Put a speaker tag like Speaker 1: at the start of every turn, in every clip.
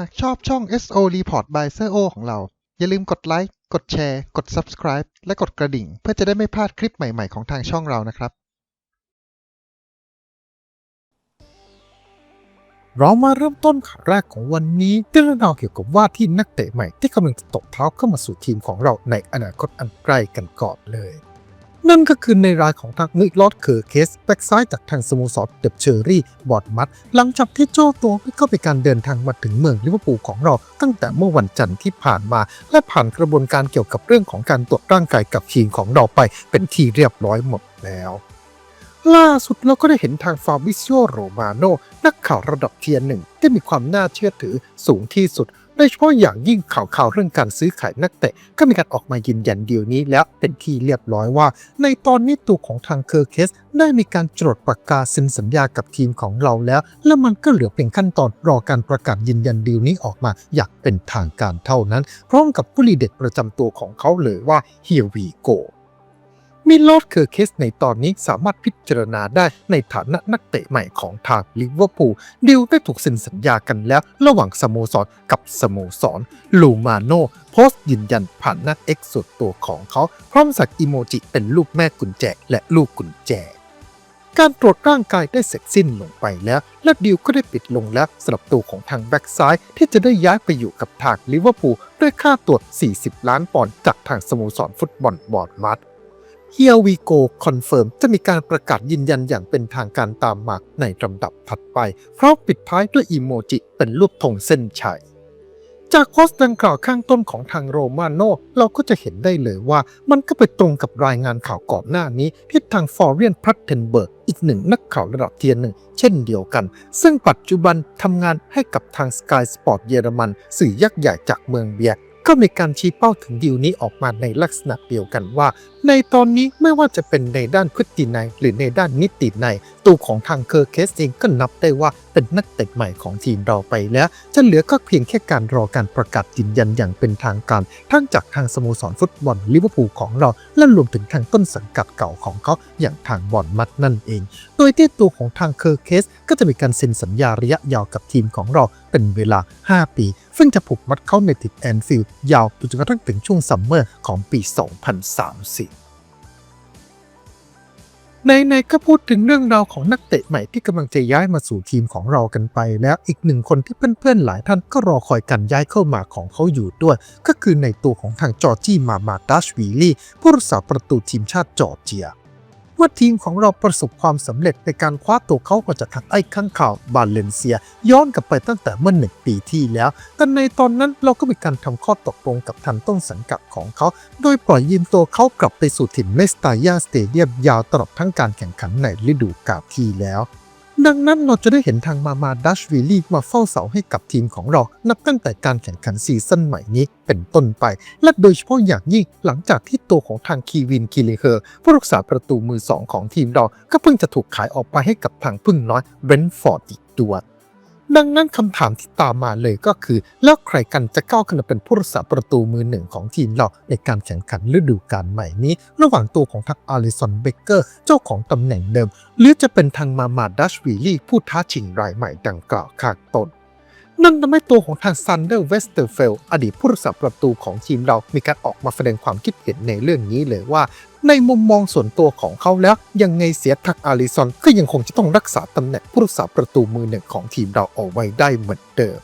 Speaker 1: หากชอบช่อง SO Report by s โ o ของเรา อย่าลืมกดไลค์ กดแชร์ กด Subscribe และกดกระดิ่ง เพื่อจะได้ไม่พลาดคลิปใหม่ ๆ ของทางช่องเรานะครับ
Speaker 2: เรามาเริ่มต้นข่าวแรกของวันนี้ด้วยเรื่องราวเกี่ยวกับว่าที่นักเตะใหม่ที่กำลังจะตกเท้าเข้ามาสู่ทีมของเราในอนาคตอันใกล้กันก่อนเลย นั่นก็คือในรายของทางนิกลอดเคอร์เคสแบ็กซ้ายจากทางสโมสรเดบเชอรี่บอร์ดมัด หลังจากที่โจ้ตัวได้เข้าไปการเดินทางมาถึงเมืองลิเวอร์พูลของเรา ตั้งแต่เมื่อวันจันทร์ที่ผ่านมา และผ่านกระบวนการเกี่ยวกับเรื่องของการตรวจร่างกายกับทีมของเราไป เป็นที่เรียบร้อยหมดแล้วล่าสุดเราก็ได้เห็นทางฟาบิซิโอโรมาโนนักข่าวระดับเทียร์หนึ่งที่มีความน่าเชื่อถือสูงที่สุด โดยเฉพาะอย่างยิ่งข่าวข่าวเรื่องการซื้อขายนักเตะ ก็มีการออกมายืนยันเดียวนี้แล้วเป็นที่เรียบร้อยว่า ในตอนนี้ตัวของทางเคอร์เคส ได้มีการจดปากกาเซ็นสัญญากับทีมของเราแล้ว และมันก็เหลือเพียงขั้นตอนรอการประกาศยืนยันดีลนี้ออกมาอย่างเป็นทางการเท่านั้น พร้อมกับผู้ลีเด็ดประจำตัวของเขาเลยว่า Here we go มิโลดเคอร์เคสในตอนนี้สามารถพิจารณาได้ในฐานะนักเตะใหม่ของทางลิเวอร์พูลดิวได้ถูกเซ็นสัญญากันแล้วระหว่างสโมสรกับสโมสรลูมาโนโพสต์ยืนยันผ่านหน้าเอ็กส่วนตัวของเขา พร้อมสักอีโมจิเป็นรูปแม่กุญแจและลูกกุญแจการตรวจร่างกายได้เสร็จสิ้นลงไปแล้ว และดิวก็ได้ปิดลงแล้วสำหรับตัวของทางแบ็กซ้ายที่จะได้ย้ายไปอยู่กับทางลิเวอร์พูลด้วยค่าตรว40 ล้านปอนด์จากทางสโมสรฟุตบอลบอร์ดมัด Here we go คอนเฟิร์มจะมีการประกาศยืนยันอย่างเป็นทางการตามมาในลำดับถัดไป พร้อมปิดท้ายด้วยอีโมจิเป็นรูปธงเส้นชัยจากโพสต์ดังกล่าวข้างต้นของทางโรมาโนเราก็จะเห็นได้เลยว่ามันก็ไปตรงกับรายงานข่าวก่อนหน้านี้ที่ทางฟอร์เรียนพัตเทนเบิร์กอีกหนึ่งนักข่าวระดับเทียร์หนึ่ง เช่นเดียวกัน ซึ่งปัจจุบันทำงานให้กับทาง Sky Sport เยอรมัน สื่อยักษ์ใหญ่จากเมืองเบียร์ ก็มีการชี้เป้าถึงดีลนี้ออกมาในลักษณะเดียวกันว่า ในตอนนี้ไม่ว่าจะเป็นในด้านพฤตินัยหรือในด้านนิตินัยตัวของทางเคอร์เคสเองก็นับได้ว่า เป็นนักเตะใหม่ของทีมเราไปแล้ว จะเหลือก็เพียงแค่การรอการประกาศยืนยันอย่างเป็นทางการ ทั้งจากทางสโมสรฟุตบอลลิเวอร์พูลของเราและรวมถึงทางต้นสังกัดเก่าของเขาอย่างทางบอลมัดนั่นเอง โดยที่ตัวของทางเคอร์เคสก็จะมีการเซ็นสัญญาระยะยาวกับทีมของเราเป็นเวลา 5 ปี ซึ่งจะผูกมัดเข้าในติดแอนฟิลด์ยาวจนกระทั่งถึงช่วงซัมเมอร์ของปี 2030 ในๆก็พูดถึงเรื่องราวของนักเตะใหม่ที่กำลังจะย้ายมาสู่ทีมของเรากันไป แล้วอีกหนึ่งคนที่เพื่อนๆหลายท่านก็รอคอยการย้ายเข้ามาของเขาอยู่ด้วย ก็คือในตัวของทางจอร์จี้มามาดัชวีลีผู้รักษาประตูทีมชาติจอร์เจีย ว่าทีมของเราประสบความสำเร็จในการคว้าตัวเขาก็จากทางไอ้ข้างข่าวบาเลนเซีย ย้อนกลับไปตั้งแต่เมื่อหนึ่งปีที่แล้ว แต่ในตอนนั้นเราก็มีการทำข้อตกลงกับทางต้นสังกัดของเขา โดยปล่อยยืมตัวเขากลับไปสู่ถิ่นเลสตายาสเตเดียมยาวตลอดทั้งการแข่งขันในฤดูกาลที่แล้ว ดังนั้นเราจะได้เห็นทางมามาดัชวิลลี่มาเฝ้าเสาให้กับทีมของเรา นับตั้งแต่การแข่งขันซีซั่นใหม่นี้เป็นต้นไป และโดยเฉพาะอย่างยิ่งหลังจากที่ตัวของทางคีวินคิเลเฮอร์ ผู้รักษาประตูมือสองของทีมเรา ก็เพิ่งจะถูกขายออกไปให้กับทางพึ่งน้อยเบรนฟอร์ดอีกด้วย ดังนั้นคำถามที่ตามมาเลยก็คือ แล้วใครกันจะก้าวขึ้นมาเป็นผู้รักษาประตูมือหนึ่งของทีมเราในการแข่งขันฤดูกาลใหม่นี้ ระหว่างตัวของทางอาริสันเบเกอร์ เจ้าของตำแหน่งเดิม หรือจะเป็นทางมามาดัชวีลี่ผู้ท้าชิงรายใหม่ดังกล่าวข้างต้นนั่นทำให้ตัวของทางซันเดอร์เวสเตอร์เฟลอดีตผู้รักษาประตูของทีมเรามีการออกมาแสดงความคิดเห็นในเรื่องนี้เลยว่า ในมุมมองส่วนตัวของเขาแล้ว ยังไงเสียทักอาริซอนก็ยังคงจะต้องรักษาตำแหน่งผู้รักษาประตูมือหนึ่งของทีมเราเอาไว้ได้เหมือนเดิม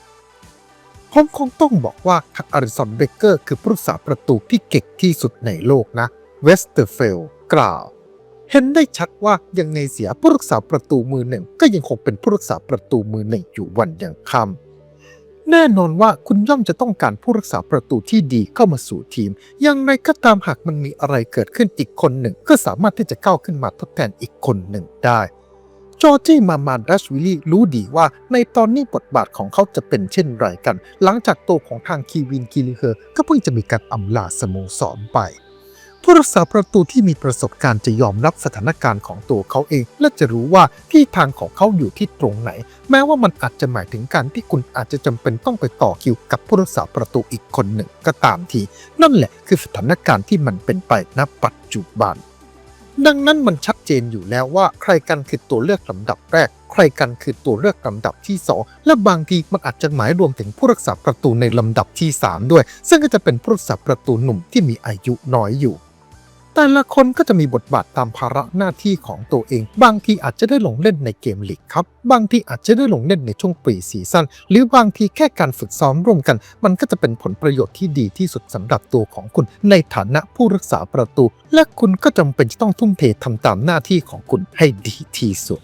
Speaker 2: ผมคงต้องบอกว่าทักอาริซอนเบเกอร์คือผู้รักษาประตูที่เก่งที่สุดในโลกนะเวสเตอร์เฟลกล่าว เห็นได้ชัดว่ายังไงเสียผู้รักษาประตูมือหนึ่งก็ยังคงเป็นผู้รักษาประตูมือหนึ่งอยู่วันยังค่ำ แน่นอนว่าคุณย่อมจะต้องการผู้รักษาประตูที่ดีเข้ามาสู่ทีม อย่างไรก็ตามหากมันมีอะไรเกิดขึ้นอีกคนหนึ่ง ก็สามารถที่จะก้าวขึ้นมาทดแทนอีกคนหนึ่งได้ จอร์จี้มามาดัชวิลลี่รู้ดีว่าในตอนนี้บทบาทของเขาจะเป็นเช่นไรกัน หลังจากตัวของทางคีวินกิลิเฮอร์ก็เพิ่งจะมีการอำลาสโมสรไป ผู้รักษาประตูที่มีประสบการณ์จะยอมรับสถานการณ์ของตัวเขาเอง และจะรู้ว่าที่ทางของเขาอยู่ที่ตรงไหน แม้ว่ามันอาจจะหมายถึงการที่คุณอาจจะจำเป็นต้องไปต่อคิวกับผู้รักษาประตูอีกคนหนึ่งก็ตามที นั่นแหละคือสถานการณ์ที่มันเป็นไปณปัจจุบัน ดังนั้นมันชัดเจนอยู่แล้วว่าใครกันคือตัวเลือกลำดับแรกใครกันคือตัวเลือกลำดับที่ 2 และบางทีมันอาจจะหมายรวมถึงผู้รักษาประตูในลำดับที่ 3 ด้วย ซึ่งก็จะเป็นผู้รักษาประตูหนุ่มที่มีอายุน้อยอยู่ แต่ละคนก็จะมีบทบาทตามภาระหน้าที่ของตัวเอง บางทีอาจจะได้ลงเล่นในเกมลีกครับ บางทีอาจจะได้ลงเล่นในช่วงปรีซีซั่น หรือบางทีแค่การฝึกซ้อมร่วมกัน มันก็จะเป็นผลประโยชน์ที่ดีที่สุดสำหรับตัวของคุณ ในฐานะผู้รักษาประตู และคุณก็จำเป็นจะต้องทุ่มเททำตามหน้าที่ของคุณให้ดีที่สุด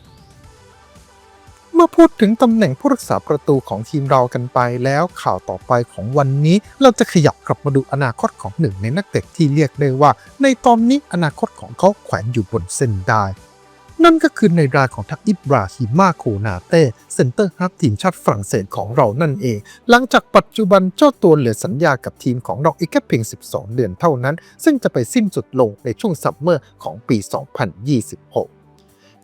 Speaker 2: มื่อพูดถึงตำแหน่งผู้รักษาประตูของทีมเรากันไปแล้วข่าวต่อไปของวันนี้ เราจะขยับกลับมาดูอนาคตของหนึ่งในนักเตะที่เรียกได้ว่า ในตอนนี้อนาคตของเขาแขวนอยู่บนเส้นได้นั่นก็คือในรายของทักอิบราฮิมาโคนาเต้เซนเตอร์ฮับทีมชาติฝรั่งเศสของเรานั่นเอง หลังจากปัจจุบันเจ้าตัวเหลือสัญญากับทีมของเราอีกแค่เพียง 12 เดือนเท่านั้น ซึ่งจะไปสิ้นสุดลงในช่วงซัมเมอร์ของปี 2026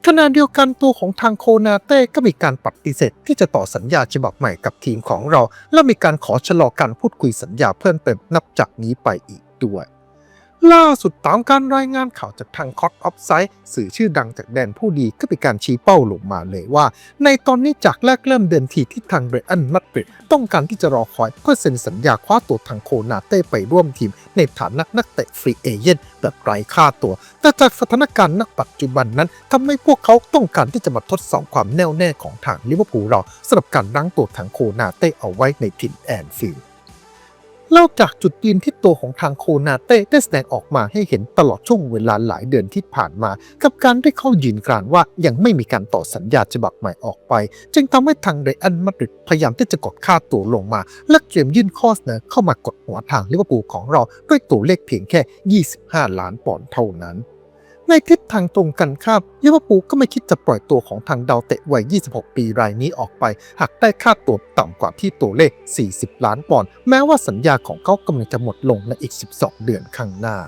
Speaker 2: ขณะเดียวกันตัวของทางโคนาเต้ก็มีการปฏิเสธที่จะต่อสัญญาฉบับใหม่กับทีมของเรา และมีการขอชะลอการพูดคุยสัญญาเพิ่มเติมนับจากนี้ไปอีกด้วย ล่าสุดตามการรายงานข่าวจากทางคอตออฟไซด์สื่อชื่อดังจากแดนผู้ดีก็มีการชี้เป้าลงมาเลยว่า ในตอนนี้จากแรกเริ่มเดินทีที่ทางเบรอันมัดริดต้องการที่จะรอคอยเพื่อเซ็นสัญญาคว้าตัวทางโคนาเต้ไปร่วมทีม ในฐานะนักเตะฟรีเอเย่นแบบไร้ค่าตัว แต่จากสถานการณ์ณปัจจุบันนั้นทำให้พวกเขาต้องการที่จะมาทดสอบความแน่วแน่ของทางลิเวอร์พูลเราสำหรับการรั้งตัวทางโคนาเต้เอาไว้ในถิ่นแอนฟิลด์ เล่าจากจุดยืนที่ตัวของทางโคนาเต้ได้แสดงออกมาให้เห็นตลอดช่วงเวลาหลายเดือนที่ผ่านมา กับการได้เข้ายืนกรานว่ายังไม่มีการต่อสัญญาฉบับใหม่ออกไป จึงทำให้ทางเรอันมาดริดพยายามที่จะกดค่าตัวลงมา และเตรียมยื่นข้อเสนอเข้ามากดหัวทางลิเวอร์พูลของเราด้วยตัวเลขเพียงแค่ 25 ล้านปอนด์เท่านั้น ในทิศทางตรงกันข้ามลิเวอร์พูลก็ไม่คิดจะปล่อยตัวของทางดาวเตะวัย 26 ปีรายนี้ออกไป หากได้ค่าตัวต่ำกว่าที่ตัวเลข 40 ล้านปอนด์แม้ว่าสัญญาของเขากำลังจะหมดลงในอีก 12 เดือนข้างหน้า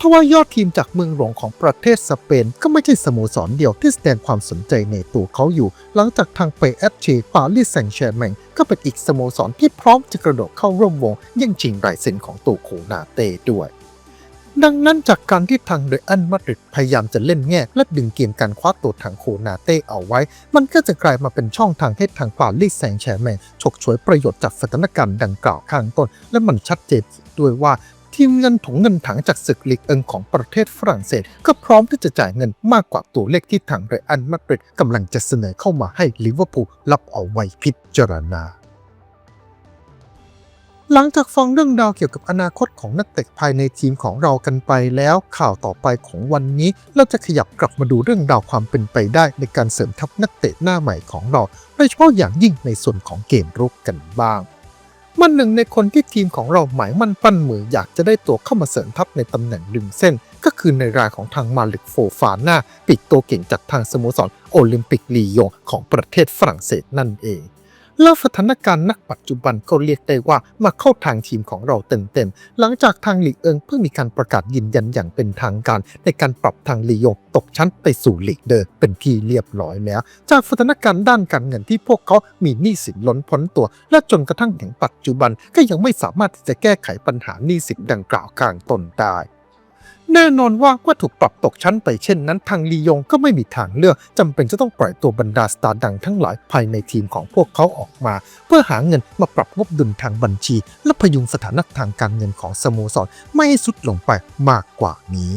Speaker 2: ทว่ายอดทีมจากเมืองหลวงของประเทศสเปนก็ไม่ใช่สโมสรเดียวที่แสดงความสนใจในตัวเขาอยู่ หลังจากทางเปเอชเชปารีสแซงต์แชร์แมงก็เป็นอีกสโมสรที่พร้อมจะกระโดดเข้าร่วมวงแย่งชิงลายเซ็นของตัวโคนาเต้ด้วย ดังนั้นจากการที่ทางเรอัลมาดริดพยายามจะเล่นแง่และดึงเกมการคว้าตัวทางโคนาเต้เอาไว้ มันก็จะกลายมาเป็นช่องทางให้ทางปารีสแซงแชร์แมงฉกฉวยประโยชน์จากสถานการณ์ดังกล่าวข้างต้น และมันชัดเจนด้วยว่าทีมเงินถุงเงินถังจากศึกลีกเอิงของประเทศฝรั่งเศส ก็พร้อมที่จะจ่ายเงินมากกว่าตัวเลขที่ทางเรอัลมาดริดกำลังจะเสนอเข้ามาให้ลิเวอร์พูลรับเอาไว้พิจารณา หลังจากฟังเรื่องราวเกี่ยวกับอนาคตของนักเตะภายในทีมของเรากันไปแล้ว ข่าวต่อไปของวันนี้ เราจะขยับกลับมาดูเรื่องราวความเป็นไปได้ในการเสริมทัพนักเตะหน้าใหม่ของเราโดยเฉพาะอย่างยิ่งในส่วนของเกมรุกกันบ้าง มันหนึ่งในคนที่ทีมของเราหมายมั่นปั้นมืออยากจะได้ตัวเข้ามาเสริมทัพในตำแหน่งดึงเส้น ก็คือในรายของทางมาลิกโฟฟาน่าปีกตัวเก่งจากทางสโมสรโอลิมปิกลียงของประเทศฝรั่งเศสนั่นเอง แล้วสถานการณ์นักปัจจุบันก็เรียกได้ว่ามาเข้าทางทีมของเราเต็มๆ หลังจากทางลีกเอิงเพิ่งมีการประกาศยืนยันอย่างเป็นทางการ ในการปรับทางลียงตกชั้นไปสู่ลีกเดอร์เป็นที่เรียบร้อยแล้ว จากสถานการณ์ด้านการเงินที่พวกเขามีหนี้สินล้นพ้นตัว และจนกระทั่งถึงปัจจุบันก็ยังไม่สามารถที่จะแก้ไขปัญหาหนี้สินดังกล่าวกลางตนได้ แน่นอนว่าเมื่อถูกปรับตกชั้นไปเช่นนั้น ทางลียงก็ไม่มีทางเลือกจำเป็นจะต้องปล่อยตัวบรรดาสตาร์ดังทั้งหลายภายในทีมของพวกเขาออกมา เพื่อหาเงินมาปรับงบดุลทางบัญชี และพยุงสถานะทางการเงินของสโมสรไม่ให้สุดลงไปมากกว่านี้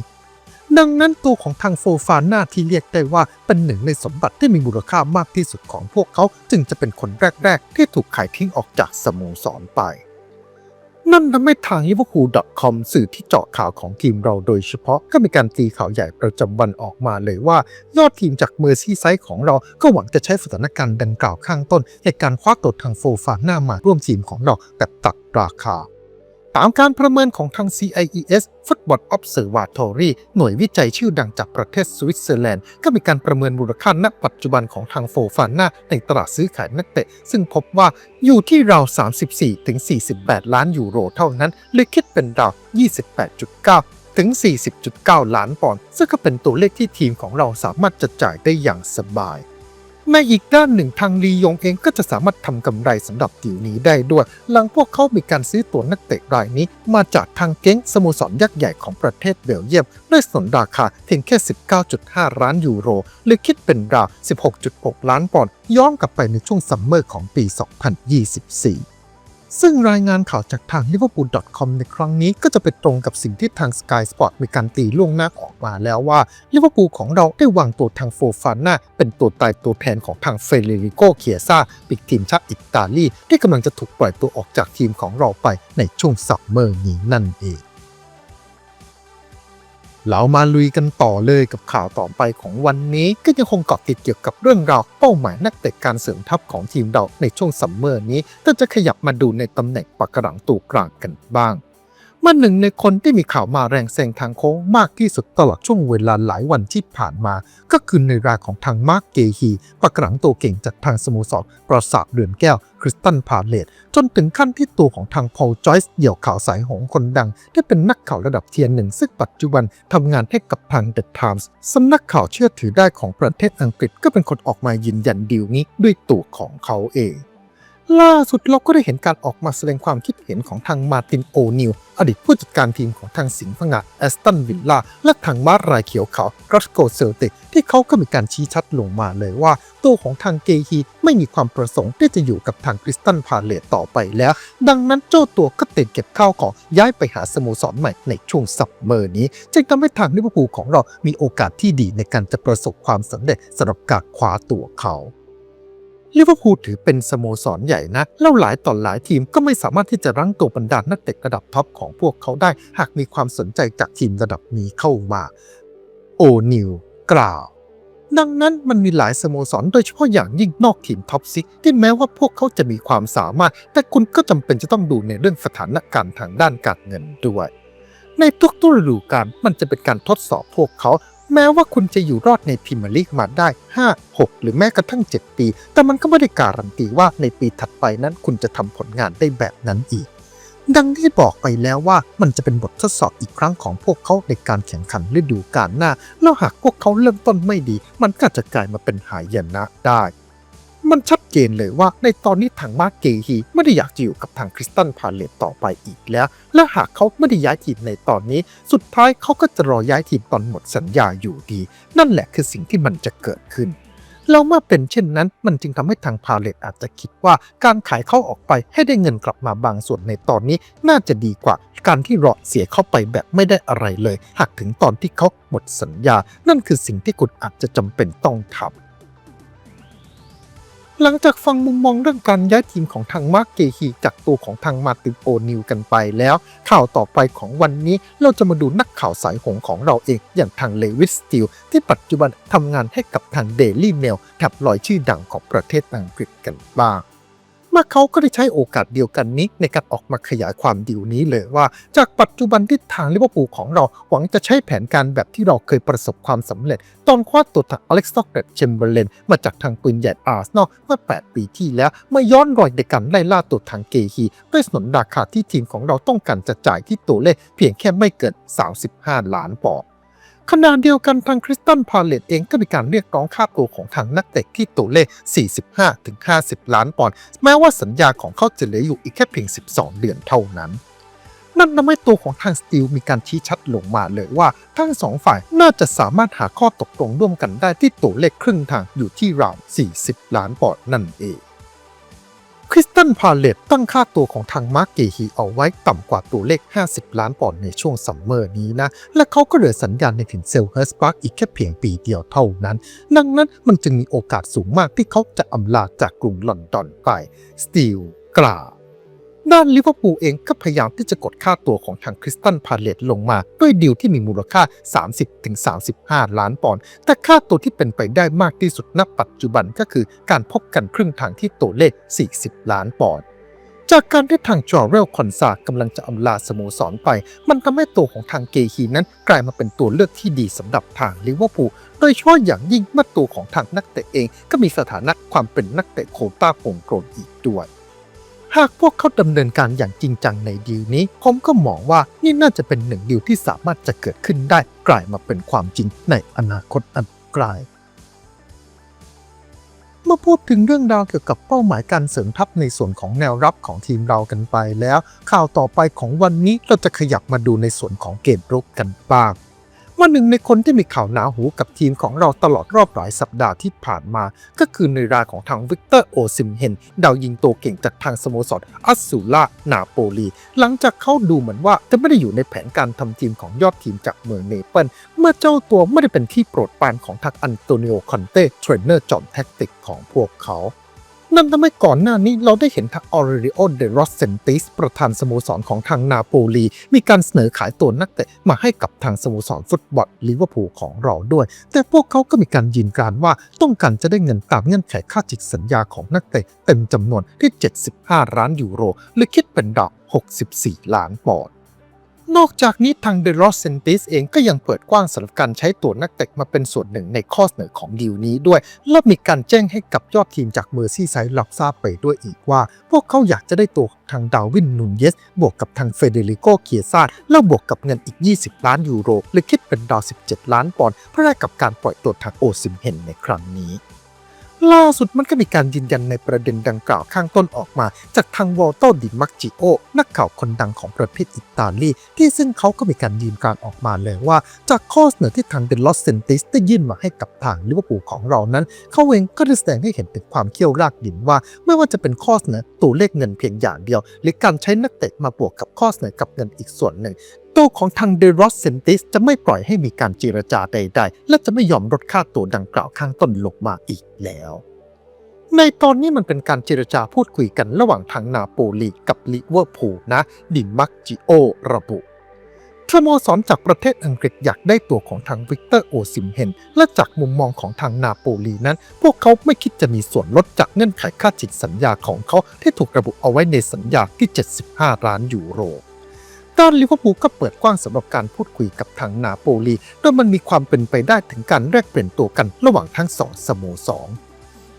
Speaker 2: ดังนั้นตัวของทางโฟฟาน่าที่เรียกได้ว่าเป็นหนึ่งในสมบัติที่มีมูลค่ามากที่สุดของพวกเขาจึงจะเป็นคนแรก ๆ ที่ถูกขายทิ้งออกจากสโมสรไป นั่นทำให้ทาง y a h o o c o m สื่อที่เจาะข่าวของทีมเราโดยเฉพาะก็มีการตีข่าวใหญ่ประจำวันออกมาเลยว่า ยอดทีมจากเมอร์ซี่ไซส์ของเราก็หวังจะใช้สถานการณ์ดังกล่าวข้างต้นในการคว้าตัวทางโฟฟาน่ามาร่วมทีมของเราแบบตัดราคา ตามการประเมินของทาง CIES Football Observatory หน่วยวิจัยชื่อดังจากประเทศสวิตเซอร์แลนด์ ก็มีการประเมินมูลค่าณปัจจุบันของทางโฟฟาน่าในตลาดซื้อขายนักเตะ ซึ่งพบว่าอยู่ที่ราว 34-48 ล้านยูโรเท่านั้นหรือคิดเป็นราว 28.9ถึง 40.9 ล้านปอนด์ ซึ่งก็เป็นตัวเลขที่ทีมของเราสามารถจะจ่ายได้อย่างสบาย ในอีกด้านหนึ่งทางลียงเองก็จะสามารถทำกำไรสำหรับดีลนี้ได้ด้วย หลังพวกเขามีการซื้อตัวนักเตะรายนี้ มาจากทางเก้งสโมสรยักษ์ใหญ่ของประเทศเบลเยียมด้วยสนราคาเพียงแค่ 19.5 ล้านยูโร หรือคิดเป็นราว 16.6 ล้านปอนด์ย้อนกลับไปในช่วงซัมเมอร์ของปี 2024 ซึ่งรายงานข่าวจากทาง liverpool.com ในครั้งนี้ก็จะไปตรงกับสิ่งที่ทาง Sky Sport มีการตีล่วงหน้าออกมาแล้วว่าลิเวอร์พูลของเราได้วางตัวทางโฟฟาน่าเป็นตัวตายตัวแทนของทางเฟเดริโกเคียซาปีกทีมชาติอิตาลีที่กำลังจะถูกปล่อยตัวออกจากทีมของเราไปในช่วงซัปเมอร์นี้นั่นเอง เรามาลุยกันต่อเลยกับข่าวต่อไปของวันนี้ก็ยังคงเกาะติดเกี่ยวกับเรื่องราวเป้าหมายนักเตะการเสริมทัพของทีมเราในช่วงซัมเมอร์นี้แต่จะขยับมาดูในตำแหน่งปักหลังตูกลางกันบ้าง มื่อหนึ่งในคนที่มีข่าวมาแรงแซงทางโค้งมากที่สุดตลอดช่วงเวลาหลายวันที่ผ่านมา ก็คือในรายของทางมาร์กเกฮีปากกระหลังตัวเก่งจากทางสโมสรปราสาทเรือนแก้วคริสตันพาเลตจนถึงขั้นที่ตัวของทางพอลจอยส์เหี่ยวข่าวสายหงคนดัง ได้เป็นนักข่าวระดับเทียนหนึ่ง ซึ่งปัจจุบันทำงานให้กับทาง The Times สำนักข่าวเชื่อถือได้ของประเทศอังกฤษก็เป็นคนออกมายืนยันดีลนี้ด้วยตัวของเขาเอง ล่าสุดเราก็ได้เห็นการออกมาแสดงความคิดเห็นของทางมาตินโอนิลอดีตผู้จัดการทีมของทางสิงห์พงาแอสตันวิลล่าและทางมาร์รายเขียวขาวกรัสโกเซลติก ที่เขาก็มีการชี้ชัดลงมาเลยว่า ตัวของทางเกฮีไม่มีความประสงค์ที่จะอยู่กับทางคริสตันพาเลตต่อไปแล้ว ดังนั้นเจ้าตัวก็เต็นเก็บข้าวของย้ายไปหาสโมสรใหม่ในช่วงซัมเมอร์นี้จึงทำให้ทางลิเวอร์พูลของเรามีโอกาสที่ดีในการจะประสบความสำเร็จสำหรับการคว้าตัวเขา ลิเวอร์พูลถือเป็นสโมสรใหญ่นะแล้วหลายต่อหลายทีมก็ไม่สามารถที่จะรั้งตัวบรรดานักเตะระดับท็อปของพวกเขาได้ หากมีความสนใจจากทีมระดับนี้เข้ามาโอนิวกล่าวดังนั้นมันมีหลายสโมสรโดยเฉพาะอย่างยิ่งนอกทีมท็อปซิกที่แม้ว่าพวกเขาจะมีความสามารถ แต่คุณก็จำเป็นจะต้องดูในเรื่องสถานการณ์ทางด้านการเงินด้วย ในทุกๆฤดูกาลมันจะเป็นการทดสอบพวกเขา แม้ว่าคุณจะอยู่รอดในพรีเมียร์ลีกมาได้ 5 6 หรือแม้กระทั่ง 7 ปี แต่มันก็ไม่ได้การันตีว่าในปีถัดไปนั้นคุณจะทำผลงานได้แบบนั้นอีก ดังที่บอกไปแล้วว่ามันจะเป็นบททดสอบอีกครั้งของพวกเขาในการแข่งขันฤดูกาลหน้า แล้วหากพวกเขาเริ่มต้นไม่ดี มันก็จจะกลายมาเป็นหายนะได้ มันชัดเจนเลยว่าในตอนนี้ทางมาร์กเกฮีไม่ได้อยากจะอยู่กับทางคริสตันพาเลตต่อไปอีกแล้ว และหากเขาไม่ได้ย้ายทีมในตอนนี้ สุดท้ายเขาก็จะรอย้ายทีมตอนหมดสัญญาอยู่ดี นั่นแหละคือสิ่งที่มันจะเกิดขึ้นแล้วเมื่อเป็นเช่นนั้น มันจึงทำให้ทางพาเลตอาจจะคิดว่าการขายเข้าออกไปให้ได้เงินกลับมาบางส่วนในตอนนี้น่าจะดีกว่า การที่รอเสียเข้าไปแบบไม่ได้อะไรเลย หากถึงตอนที่เขาหมดสัญญา นั่นคือสิ่งที่คุณอาจจะจำเป็นต้องทำ หลังจากฟังมุมมองเรื่องการย้ายทีมของทางมาร์กเกฮีจากตัวของทางมาติโอนิวกันไปแล้ว ข่าวต่อไปของวันนี้เราจะมาดูนักข่าวสายหงของเราเองอย่างทางเลวิสสติลที่ปัจจุบันทำงานให้กับทางเดลี่เมลแถบลอยชื่อดังของประเทศอังกฤษกันบ้าง เมื่อเขาก็ได้ใช้โอกาสเดียวกันนี้ในการออกมาขยายความดีลนี้เลยว่า จากปัจจุบันที่ทางลิเวอร์พูลของเราหวังจะใช้แผนการแบบที่เราเคยประสบความสำเร็จ ตอนคว้าตัวทางอเล็กซ์ต็อกเดตเชมเบอร์เลนมาจากทางปืนใหญ่อาร์เซนอลเมื่อ 8 ปีที่แล้วมาย้อนรอยในการไล่ล่าตัวทางเกฮีด้วยสนนราคาที่ทีมของเราต้องการจะจ่ายที่ตัวเลขเพียงแค่ไม่เกิน35 ล้านปอนด์ ขณะเดียวกันทางคริสตันพาเลตเองก็มีการเรียกร้องค่าตัวของทางนักเตะที่ตัวเลข 45-50 ล้านปอนด์แม้ว่าสัญญาของเขาจะเหลืออยู่อีกแค่เพียง 12 เดือนเท่านั้น นั่นทำให้ตัวของทางสตีลมีการชี้ชัดลงมาเลยว่า ทั้งสองฝ่ายน่าจะสามารถหาข้อตกลงร่วมกันได้ที่ตัวเลขครึ่งทางอยู่ที่ราว 40 ล้านปอนด์นั่นเอง คริสตันพาเลตตั้งค่าตัวของทางมาร์กเกฮีเอาไว้ต่ำกว่าตัวเลข 50 ล้านปอนด์ในช่วงซัมเมอร์นี้นะ และเขาก็เหลือสัญญาณในถิ่นเซลเฮิร์สปาร์กอีกแค่เพียงปีเดียวเท่านั้น ดังนั้นมันจึงมีโอกาสสูงมากที่เขาจะอำลาจากกรุงลอนดอนไปสตีลกล่าว ด้านลิเวอร์พูลเองก็พยายามที่จะกดค่าตัวของทางคริสตันพาเลตลงมา ด้วยดีลที่มีมูลค่า 30-35 ล้านปอนด์แต่ค่าตัวที่เป็นไปได้มากที่สุดณปัจจุบันก็คือการพบกันครึ่งทางที่ตัวเลข 40 ล้านปอนด์จากการที่ทางจอร์เรลคอนซากำลังจะอำลาสโมสรไป มันทำให้ตัวของทางเกฮีนั้นกลายมาเป็นตัวเลือกที่ดีสำหรับทางลิเวอร์พูลโดยเฉพาะอย่างยิ่งเมื่อตัวของทางนักเตะเองก็มีสถานะความเป็นนักเตะโควต้าโงโกรนอีกด้วย หากพวกเขาดำเนินการอย่างจริงจังในดีลนี้ ผมก็มองว่านี่น่าจะเป็นหนึ่งดีลที่สามารถจะเกิดขึ้นได้ กลายมาเป็นความจริงในอนาคตอันไกลมาพูดถึงเรื่องราวเกี่ยวกับเป้าหมายการเสริมทัพในส่วนของแนวรับของทีมเรากันไปแล้ว ข่าวต่อไปของวันนี้เราจะขยับมาดูในส่วนของเกมรุกกันบ้าง ว่าหนึ่งในคนที่มีข่าวหนาหูกับทีมของเราตลอดรอบหลายสัปดาห์ที่ผ่านมา ก็คือในรายของทางวิกเตอร์โอซิมเฮนดาวยิงตัวเก่งจากทางสโมสรอัสซูล่านาโปลี หลังจากเขาดูเหมือนว่าจะไม่ได้อยู่ในแผนการทำทีมของยอดทีมจากเมืองเนเปิลเมื่อเจ้าตัวไม่ได้เป็นที่โปรดปรานของทางอันโตนิโอคอนเต้เทรนเนอร์จอมแท็กติกของพวกเขา นั่นทำให้ก่อนหน้านี้เราได้เห็นทางออเรริโอเดรอสเซนติสประธานสโมสรของทางนาโปลี มีการเสนอขายตัวนักเตะมาให้กับทางสโมสรฟุตบอลลิเวอร์พูลของเราด้วย แต่พวกเขาก็มีการยืนการว่าต้องการจะได้เงินตามเงื่อนไขค่าจิตสัญญาของนักเตะเต็มจำนวนที่ 75 ล้านยูโรหรือคิดเป็นดอก 64 ล้านปอนด์ นอกจากนี้ทางเดรอสเซนติสเองก็ยังเปิดกว้างสำหรับการใช้ตัวนักเตะมาเป็นส่วนหนึ่งในข้อเสนอของดีลนี้ด้วย และมีการแจ้งให้กับยอดทีมจากเมอร์ซี่ไซด์รับทราบไปด้วยอีกว่า พวกเขาอยากจะได้ตัวทางดาวินนูนเยส บวกกับทางเฟเดริโกเคียซาดแล้วบวกกับเงินอีก 20 ล้านยูโรหรือคิดเป็นดาว 17 ล้านปอนด์เพื่อแลกกับการปล่อยตัวทางโอซิมเฮนในครั้งนี้ ล่าสุดมันก็มีการยืนยันในประเด็นดังกล่าวข้างต้นออกมา จากทางวอลโตดิมักจิโอ นักข่าวคนดังของประเทศอิตาลี ที่ซึ่งเขาก็มีการยืนการออกมาเลยว่า จากข้อเสนอที่ทางเดลอสเซนติสได้ยื่นมาให้กับทางลิเวอร์พูลของเรานั้น เขาเองก็ได้แสดงให้เห็นถึงความเขี้ยวรากดินว่า ไม่ว่าจะเป็นข้อเสนอตัวเลขเงินเพียงอย่างเดียว หรือการใช้นักเตะมาบวกกับข้อเสนอกับเงินอีกส่วนหนึ่งตัวของทางเดรอสเซนติสจะไม่ปล่อยให้มีการเจรจาใดๆ และจะไม่ยอมลดค่าตัวดังกล่าวข้างต้นลงมาอีกแล้ว ในตอนนี้มันเป็นการเจรจาพูดคุยกันระหว่างทางนาโปลีกับลิเวอร์พูลนะ ดิมักจิโอระบุสโมสรจากประเทศอังกฤษอยากได้ตัวของทางวิกเตอร์โอซิมเฮนและจากมุมมองของทางนาโปลีนั้น พวกเขาไม่คิดจะมีส่วนลดจากเงื่อนไขค่าจิตสัญญาของเขาที่ถูกระบุเอาไว้ในสัญญาที่ 75 ล้านยูโร ด้านลิเวอร์พูลก็เปิดกว้างสำหรับการพูดคุยกับทางนาโปลีโดยมันมีความเป็นไปได้ถึงการแลกเปลี่ยนตัวกันระหว่างทั้งสองสโมสร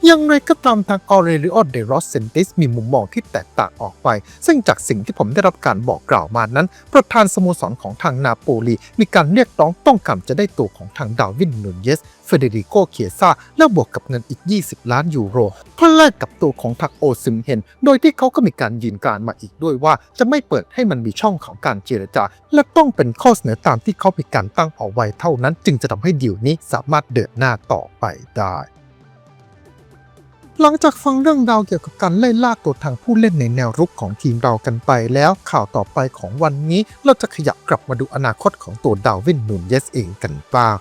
Speaker 2: ย่างไรก็ตามทางออเรลิโอเดรอสเซนติสมีมุมมองที่แตกต่างออกไป ซึ่งจากสิ่งที่ผมได้รับการบอกกล่าวมานั้น ประธานสโมสรของทางนาโปลี มีการเรียกร้องต้องการจะได้ตัวของทางดาวินนูนเยสเฟเดริโกเคียซาและบวกกับเงินอีก 20 ล้านยูโรเพื่อแลกกับตัวของทางโอซิมเฮน โดยที่เขาก็มีการยืนการมาอีกด้วยว่า จะไม่เปิดให้มันมีช่องของการเจรจา และต้องเป็นข้อเสนอตามที่เขามีการตั้งเอาไว้เท่านั้น จึงจะทำให้ดีลนี้สามารถเดินหน้าต่อไปได้ หลังจากฟังเรื่องราวเกี่ยวกับการไล่ล่าตัวทางผู้เล่นในแนวรุกของทีมเรากันไปแล้วข่าวต่อไปของวันนี้เราจะขยับกลับมาดูอนาคตของตัวดาวินนูนเยสเองกันบ้าง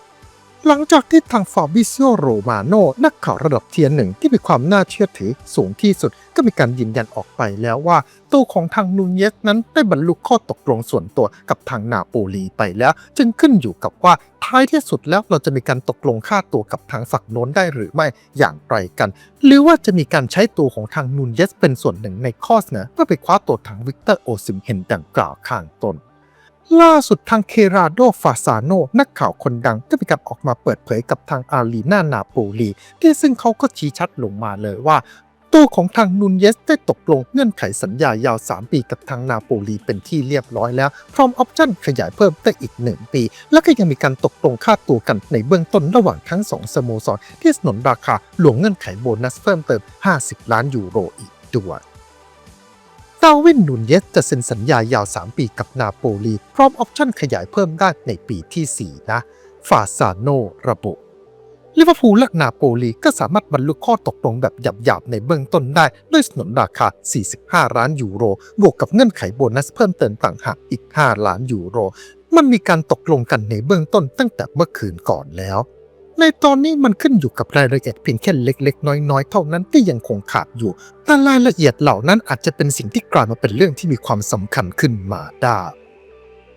Speaker 2: หลังจากที่ทางฟาบิซิโอโรมาโนนักข่าวระดับเทียร์หนึ่งที่มีความน่าเชื่อถือสูงที่สุดก็มีการยืนยันออกไปแล้วว่า ตัวของทางนูนเยสนั้นได้บรรลุข้อตกลงส่วนตัวกับทางนาโปลีไปแล้ว จึงขึ้นอยู่กับว่าท้ายที่สุดแล้วเราจะมีการตกลงค่าตัวกับทางฝั่งโน้นได้หรือไม่อย่างไรกัน หรือว่าจะมีการใช้ตัวของทางนูนเยสเป็นส่วนหนึ่งในข้อเสนอเพื่อไปคว้าตัวทางวิกเตอร์โอซิมเฮนดังกล่าวข้างต้น ล่าสุดทางเคราโดฟาซาโน นักข่าวคนดังก็มีการออกมาเปิดเผยกับทางอารีนานาโปลี ที่ซึ่งเขาก็ชี้ชัดลงมาเลยว่าตัวของทางนูนเยสได้ตกลงเงื่อนไขสัญญายาว 3 ปีกับทางนาโปลีเป็นที่เรียบร้อยแล้ว พร้อมออปชั่นขยายเพิ่มได้อีก 1 ปี แล้วก็ยังมีการตกลงค่าตัวกันในเบื้องต้นระหว่างทั้ง 2 สโมสรที่สนนราคาหลวงเงื่อนไขโบนัสเพิ่มเติม 50 ล้านยูโรอีกด้วย ดาวินนูนเยสจะเซ็นสัญญายาว 3 ปีกับนาโปลี พร้อมออปชั่นขยายเพิ่มได้ในปีที่ 4 นะ ฟาซาโนระบุลิเวอร์พูลและนาโปลีก็สามารถบรรลุข้อตกลงแบบหยาบๆ ในเบื้องต้นได้ ด้วยสนนราคา 45 ล้านยูโร บวกกับเงื่อนไขโบนัสเพิ่มเติมต่างหากอีก 5 ล้านยูโร มันมีการตกลงกันในเบื้องต้นตั้งแต่เมื่อคืนก่อนแล้ว ในตอนนี้มันขึ้นอยู่กับรายละเอียดเพียงแค่เล็ก ๆ น้อยๆ เท่านั้นที่ยังคงขาดอยู่ แต่รายละเอียดเหล่านั้นอาจจะเป็นสิ่งที่กลายมาเป็นเรื่องที่มีความสำคัญขึ้นมาได้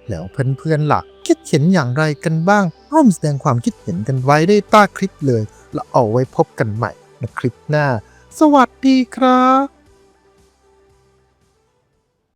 Speaker 2: แล้วเพื่อนๆล่ะคิดเห็นอย่างไรกันบ้างร่วมแสดงความคิดเห็นกันไว้ได้ใต้คลิปเลย แล้วเอาไว้พบกันใหม่ในคลิปหน้า สวัสดีครับ